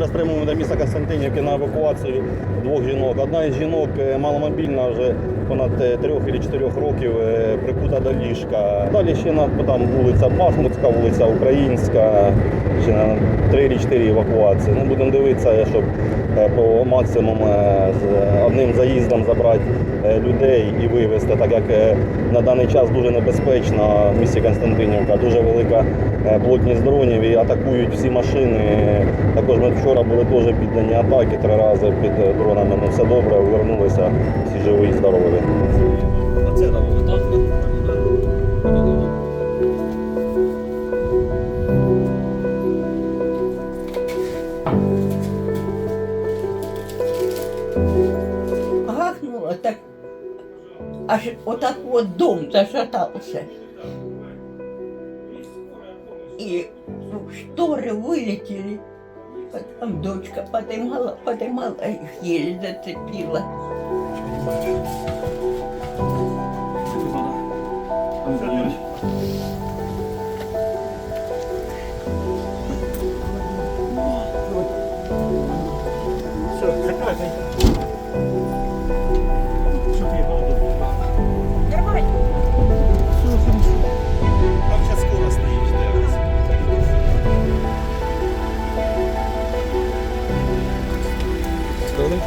зараз прямуємо до міста Константинівки на евакуацію двох жінок. Одна із жінок е, маломобільна вже понад е, трьох чи чотирьох років е, прикута до ліжка. Далі ще на там вулиця Бахмутська, вулиця Українська, ще на 3 чи 4 евакуації. Ну, будемо дивитися, щоб по максимуму з одним заїздом забрати людей і вивезти, так як на даний час дуже небезпечно в місті Константинівка, дуже велика плотність дронів і атакують всі машини. Також ми вчора були теж піддані атаки три рази під дронами. Ну все добре, повернулися, всі живі і здорові. Оце гахнуло, так аж отак вот дом зашатался. И шторы вылетели. Потом дочка поднимала, подымала их, еле зацепила. Как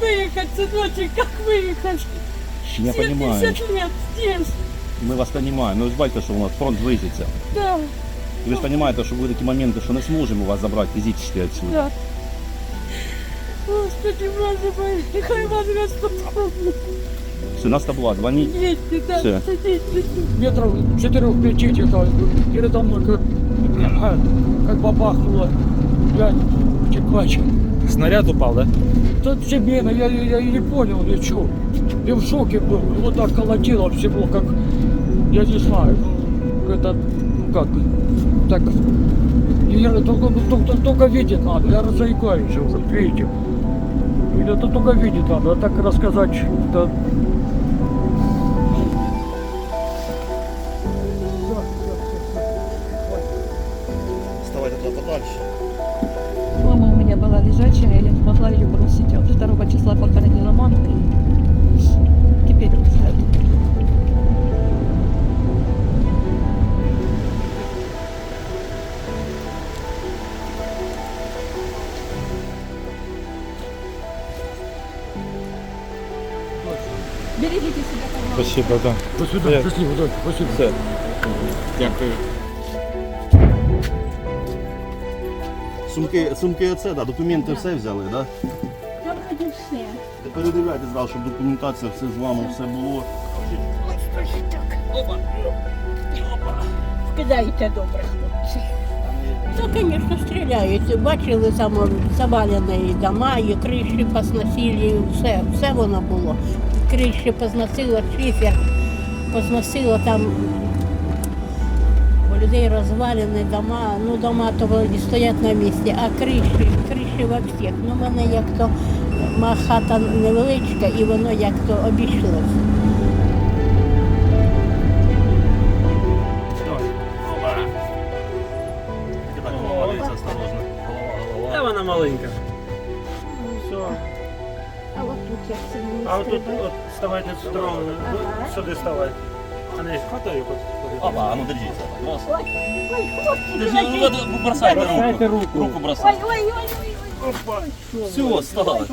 выехать, сыночек, как выехать? Я понимаю, 70 лет здесь, ми вас розуміємо. Ну ви ж бачите, що у нас фронт близиться. да, І ви ж розумієте, що будуть такі моменти, що не зможемо вас забрати фізично відсюди. да. Господи, боже мой, нехай вас Господь помнит. Все, нас була, дзвоніть. Едьте, да, Всё. садитесь. метров четырех-пяти где-то передо мной как, а, как бабахнуло. Я чекача. Снаряд упал, да? Тут семейно, я, я и не понял ничего. Я в шоке был. Вот так колотило всего, как, я не знаю, это, ну как, так, я, только, ну, только, только видеть надо, я разаикаюсь уже, видите. Это только видеть надо, а так рассказать, это Вставайте туди подальше. Берегите себя, пожалуйста. Спасибо, да. До свидания, счастливо, дочь, спасибо. Дякую. Сумки, сумки оце, да, документи все взяли, да? Там вроде все. Передивляйтесь, да, щоб документація все з вами все було. Скидайте добре, хлопці. Та, звісно, стріляють. Бачили там завалені дома, і криші посносили, все, все воно було. Криші позносило, шифер позносило там. У людей розвалені дома, ну дома то вроді стоять на місці, а криші, криші во всіх. Ну, мене як то хата невеличка і воно як то обійшлося. Та вона маленька. А вот тут я А от тут от ставайте сторону. Сюди ставайте. А не хватаю Опа, а ну держіться. Раз. Ой, ой, хлопці, Держи, ну, ну. Бросайте руку. Руку бросайте. ой, ой, ой, ой, ой. Все, стало.